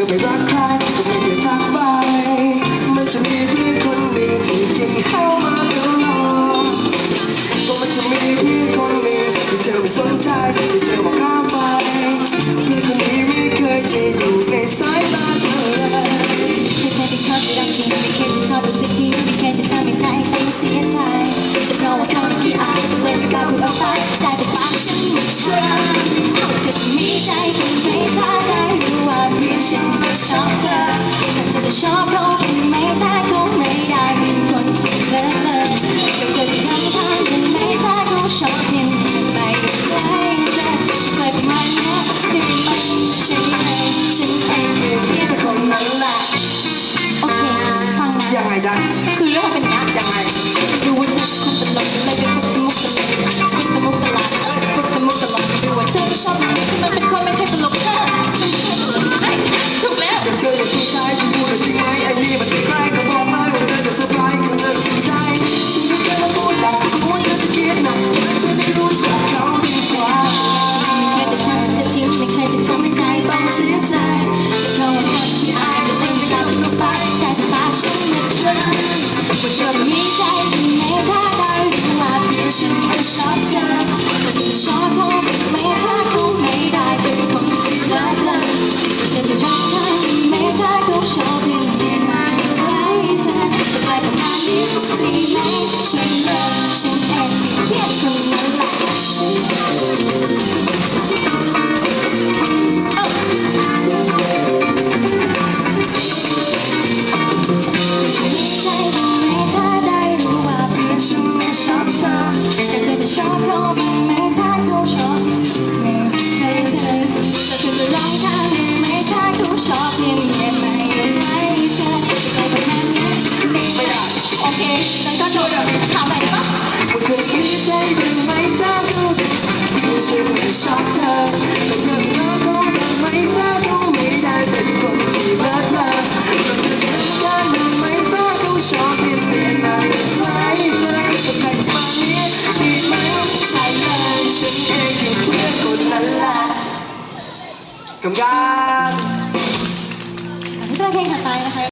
ธอไม่รักใครก็ไม่เคยทักไป มันจะมีเพื่อนคนหนึ่งที่กินเข้ามาตลอดก็มันจะมีเพื่อนคนหนึ่งที่เธอไม่สนใจ จัง คือเรื่องมันเป็นอย่างนี้ ชอบเธอแต่เธอเลิกก็ได้ไหมเธอก็ไม่ได้เป็นคนที่เลิศเลอแต่เธอจะเลิกได้ไหมเธอก็ชอบเพียนเปลี่ยนไหมเธอก็จะแต่มามีดีไหมใช่เลยฉันเองอยู่เพื่อนคนละกำกับ หลังจากเพลงถัดไปนะคะ